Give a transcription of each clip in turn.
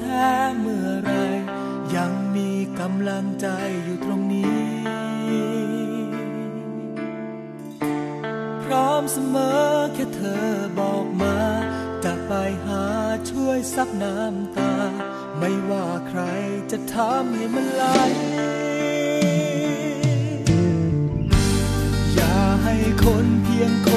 แท้เมื่อไร ยังมีกำลังใจอยู่ตรงนี้ พร้อมเสมอแค่เธอบอกมา จะไปหาช่วยซับน้ำตา ไม่ว่าใครจะทำให้มันไหลอย่าให้คนเพียงคน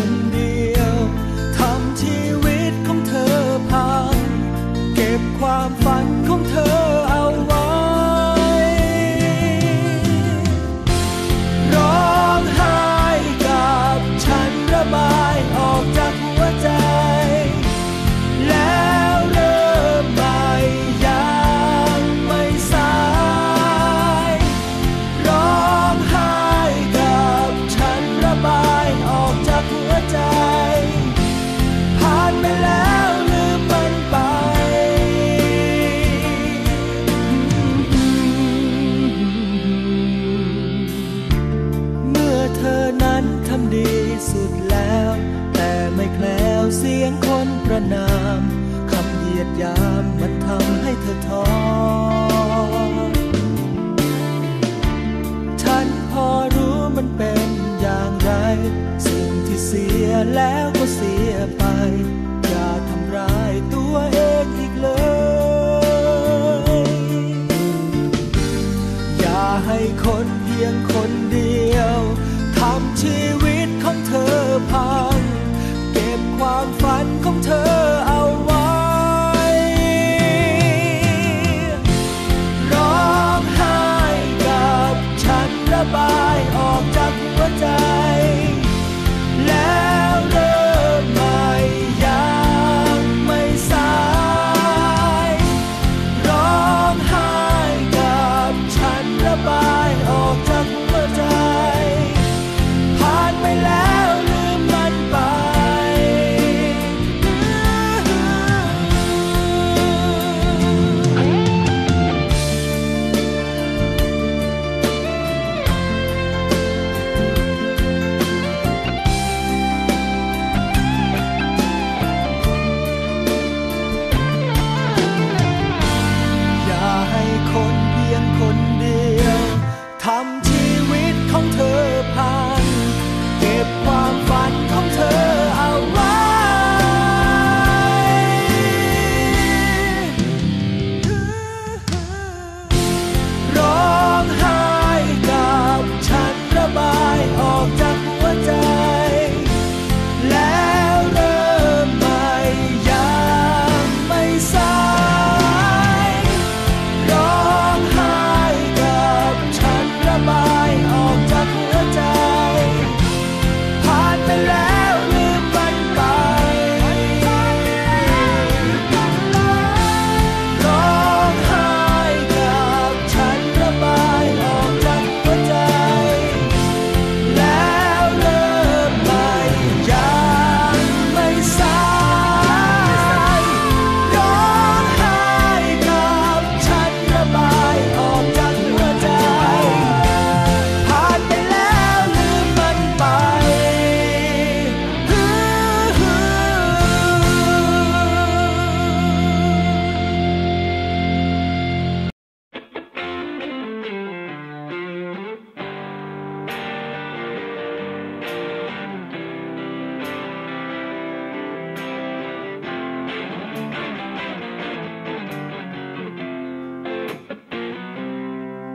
งคนประนามคำเหยียดยามมันทำให้เธอท้อฉันพอรู้มันเป็นอย่างไร สิ่งที่เสียแล้วก็เสียไป อย่าทำร้ายตัวเองอีกเลย อย่าให้คนเพียงคนเดียว ฉั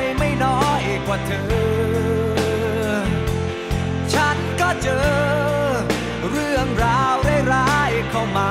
้าย